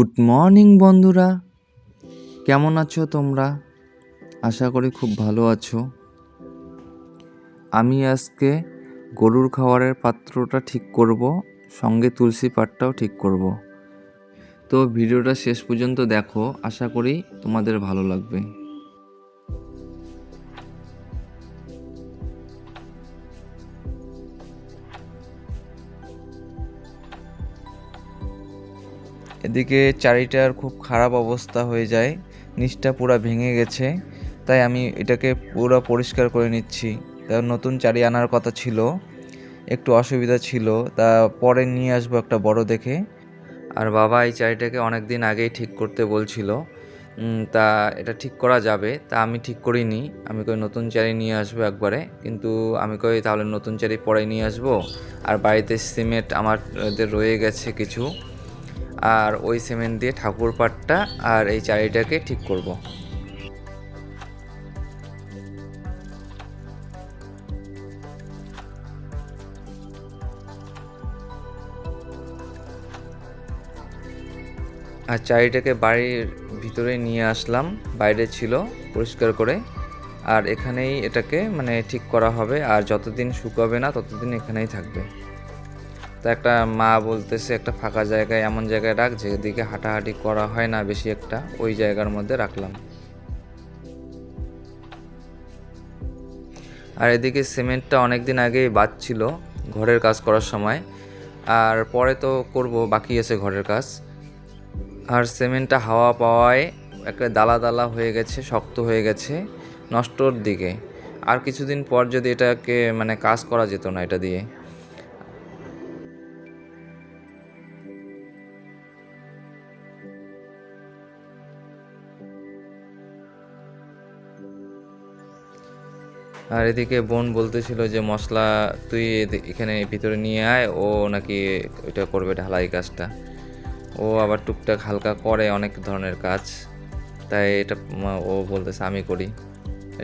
Good morning বন্ধুরা। কেমন আছো তোমরা? আশা করি খুব ভালো আছো। আমি আজকে গরুর খাওয়ারের পাত্রটা ঠিক করব, সঙ্গে তুলসী পাটটাও ঠিক করব। তো ভিডিওটা শেষ পর্যন্ত দেখো, আশা করি তোমাদের ভালো লাগবে। এদিকে চারিটার খুব খারাপ অবস্থা হয়ে যায়। নিচটা পুরো ভেঙে গেছে, তাই আমি এটাকে পুরো পরিষ্কার করে নিচ্ছি। তা নতুন চারি আনার কথা ছিল, একটু অসুবিধা ছিল, তা পরে নিয়ে আসব একটা বড় দেখে। আর বাবা এই চারিটাকে অনেক দিন আগেই ঠিক করতে বলছিল তা এটা ঠিক করা যাবে, তা আমি ঠিক করিনি। আমি কই নতুন চারি নিয়ে আসব একবারে, কিন্তু আমি কই তাহলে নতুন চারি পরে নিয়ে আসব। আর বাড়িতে সিমেন্ট আমাদের রয়ে গেছে কিছু। আর ওই সিমেন্ট দিয়ে ঠাকুর পাটটা আর এই চারিটাকে ঠিক করব। আর চারিটাকে বাড়ির ভিতরে নিয়ে আসলাম, বাইরে ছিল পরিষ্কার করে আর এখানেই এটাকে মানে ঠিক করা হবে, আর যতদিন শুকাবে না ততদিন এখানেই থাকবে তো একটা মা বলতেছে, একটা ফাঁকা জায়গায় এমন জায়গায় রাখ যেদিকে হাঁটাহাঁটি করা হয় না বেশি একটা, ওই জায়গার মধ্যে রাখলাম। আর এদিকে সিমেন্টটা অনেক দিন আগেই বাজছিল ঘরের কাজ করার সময়। আর পরে তো করব, বাকি আছে ঘরের কাজ। আর সিমেন্টটা হাওয়া পাওয়ায় একটা দালা দালা হয়ে গেছে, শক্ত হয়ে গেছে নষ্টর দিকে। আর কিছুদিন পর যদি এটাকে মানে কাজ করা যেত না এটা দিয়ে। আর এদিকে বোন বলতেছিল যে, মশলা তুই এখানে ভিতরে নিয়ে আয়, ও নাকি ওইটা করবে ঢালাই কাজটা। ও আবার টুকটাক হালকা করে অনেক ধরনের কাজ। তাই এটা ও বলতেছে, আমি করি।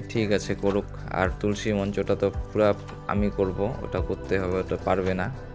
ঠিক আছে, করুক। আর তুলসী মঞ্চটা তো পুরা আমি করব, ওটা করতে হবে, ওটা পারবে না।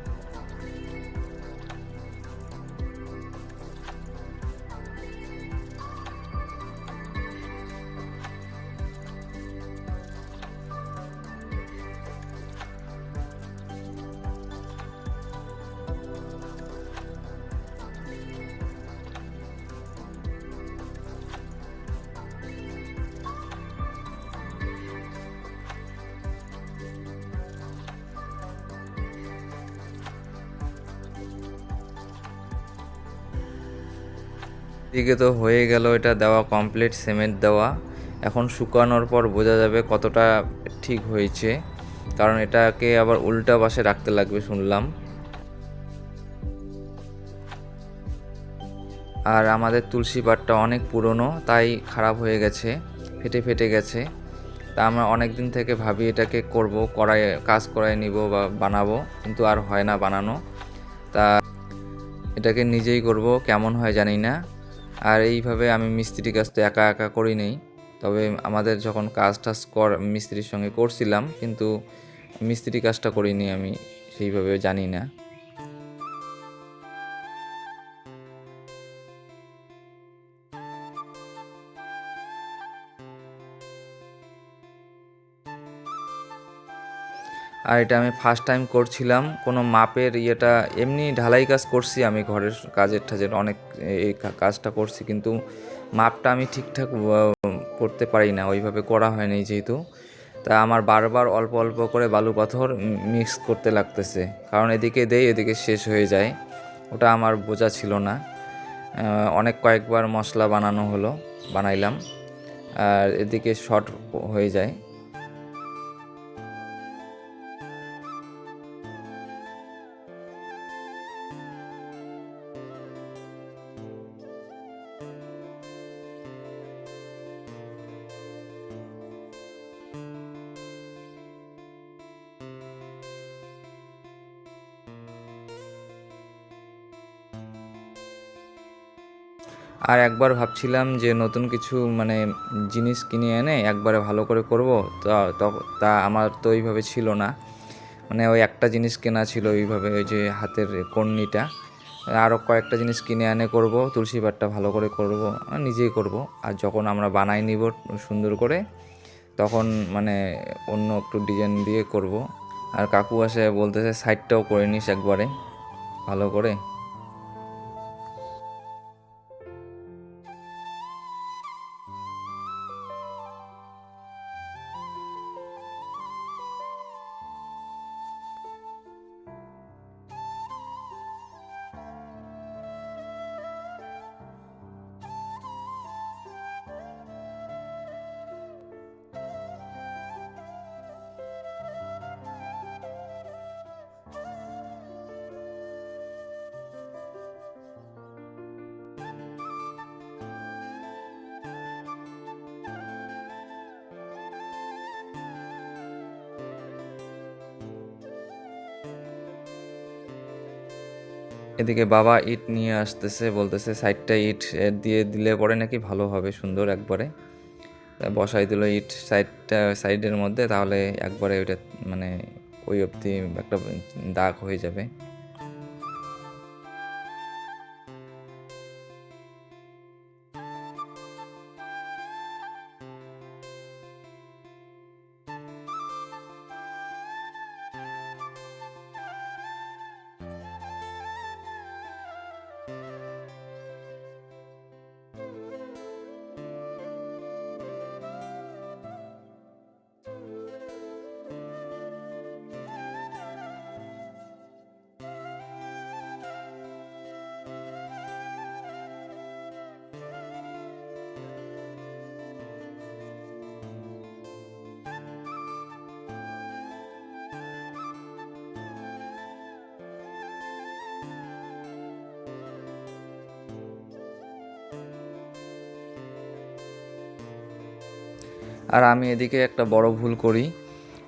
এদিকে তো হয়ে গেল এটা দেওয়া কমপ্লিট সিমেন্ট দেওয়া। এখন শুকানোর পর বোঝা যাবে কতটা ঠিক হয়েছে। কারণ এটাকে আবার উল্টা পাশে রাখতে লাগবে শুনলাম। আর আমাদের তুলসী পাটটা অনেক পুরনো, তাই খারাপ হয়ে গেছে, ফেটে ফেটে গেছে। তা আমরা অনেক দিন থেকে ভাবি এটাকে করব করাই কাজ করাই নিব বা বানাবো, কিন্তু আর হয় না বানানো। তা এটাকে নিজেই করব, কেমন হয় জানি না। আর এইভাবে আমি মিস্ত্রির কাজ তো একা একা করি নেই। তবে আমাদের যখন কাজ টাজ কর, মিস্ত্রির সঙ্গে করছিলাম, কিন্তু মিস্ত্রি কাজটা করিনি আমি, সেইভাবে জানি না। আর এটা আমি ফার্স্ট টাইম করছিলাম। কোনো মাপের ইয়েটা, এমনি ঢালাই কাজ করছি আমি ঘরের কাজের ঠাজের, অনেক এই কাজটা করছি কিন্তু মাপটা আমি ঠিকঠাক করতে পারি না, ওইভাবে করা হয়নি যেহেতু। তা আমার বারবার অল্প অল্প করে বালু পাথর মিক্স করতে লাগতেছে। কারণ এদিকে দেই, এদিকে শেষ হয়ে যায়। ওটা আমার বোঝা ছিল না। অনেক কয়েকবার মশলা বানানো হলো, বানাইলাম। আর এদিকে শর্ট হয়ে যায়। আর একবার ভাবছিলাম যে নতুন কিছু মানে জিনিস কিনে এনে একবারে ভালো করে করব, তা তা আমার তো ওইভাবে ছিল না। মানে ওই একটা জিনিস কেনা ছিল ওইভাবে, ওই যে হাতের কর্নিটা। আরও কয়েকটা জিনিস কিনে আনে করব, তুলসী পাটটা ভালো করে করব, নিজেই করব। আর যখন আমরা বানাই নিব সুন্দর করে, তখন মানে অন্য একটু ডিজাইন দিয়ে করব। আর কাকু আসে বলতেছে, সাইডটাও করে নিস একবারে, ভালো করে। এদিকে বাবা ইট নিয়ে আসতেছে, বলতেছে, সাইডটা ইট দিয়ে দিলে পরে নাকি ভালো হবে, সুন্দর একবারে। বসাই দিল ইট সাইডটা, সাইডের মধ্যে, তাহলে একবারে ওইটা মানে ওই অবধি একটা দাগ হয়ে যাবে। আর আমি এদিকে একটা বড় ভুল করি।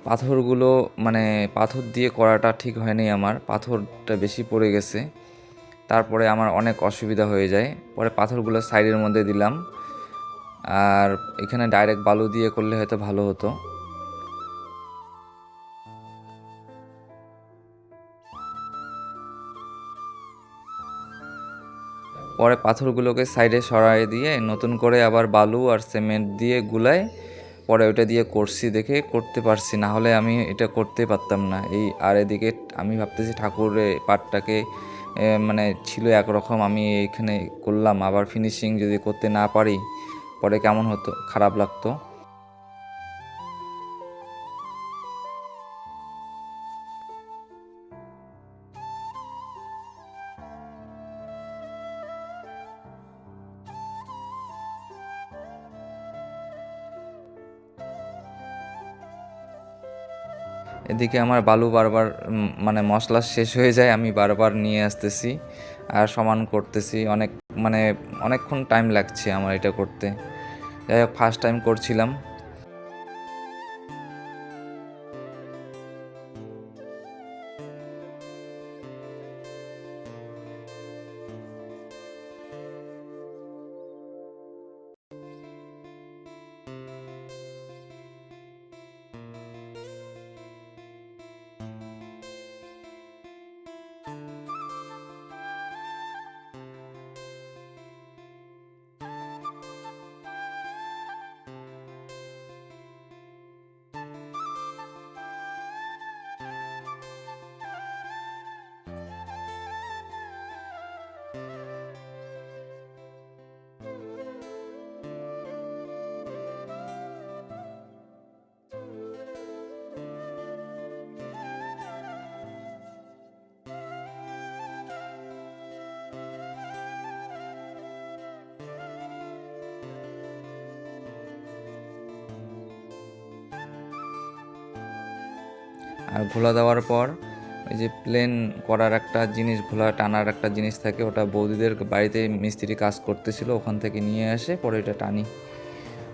পাথরগুলো মানে পাথর দিয়ে করাটা ঠিক হয়নি আমার, পাথরটা বেশি পড়ে গেছে। তারপরে আমার অনেক অসুবিধা হয়ে যায়। পরে পাথরগুলো সাইডের মধ্যে দিলাম। আর এখানে ডাইরেক্ট বালু দিয়ে করলে হয়তো ভালো হতো। পরে পাথরগুলোকে সাইডে সরাই দিয়ে নতুন করে আবার বালু আর সিমেন্ট দিয়ে গুলায় পরে ওইটা দিয়ে করছি দেখে করতে পারছি, না হলে আমি এটা করতে পারতাম না। এই আর এদিকে আমি ভাবতেছি ঠাকুরের পাটটাকে মানে ছিল একরকম আমি এখানে করলাম। আবার ফিনিশিং যদি করতে না পারি, পরে কেমন হতো? খারাপ লাগতো? এদিকে আমার বালু বারবার মানে মশলা শেষ হয়ে যায়, আমি বারবার নিয়ে আসতেছি আর সমান করতেছি। অনেক মানে অনেকক্ষণ টাইম লাগছে আমার এটা করতে। যাই হোক ফার্স্ট টাইম করছিলাম। আর ঘোলা দেওয়ার পর ওই যে প্লেন করার একটা জিনিস, ঘোলা টানার একটা জিনিস থাকে, ওটা বৌদিদের বাড়িতে মিস্ত্রি কাজ করতেছিল, ওখান থেকে নিয়ে আসে, পরে ওটা টানি।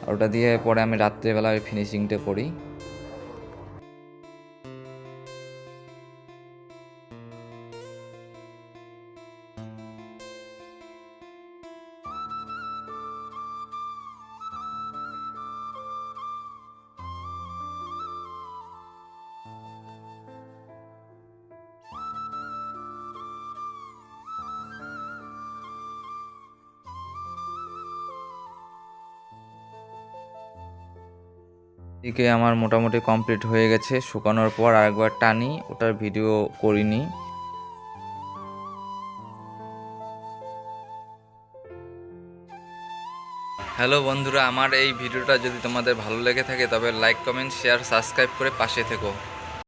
আর ওটা দিয়ে পরে আমি রাত্রেবেলা ওই ফিনিশিংটা করি। এদিকে আমার মোটামুটি কমপ্লিট হয়ে গেছে। শুকানোর পর আরেকবার টানি, ওটার ভিডিও করিনি। হ্যালো বন্ধুরা, আমার এই ভিডিওটা যদি তোমাদের ভালো লেগে থাকে, তবে লাইক কমেন্ট শেয়ার সাবস্ক্রাইব করে পাশে থেকো।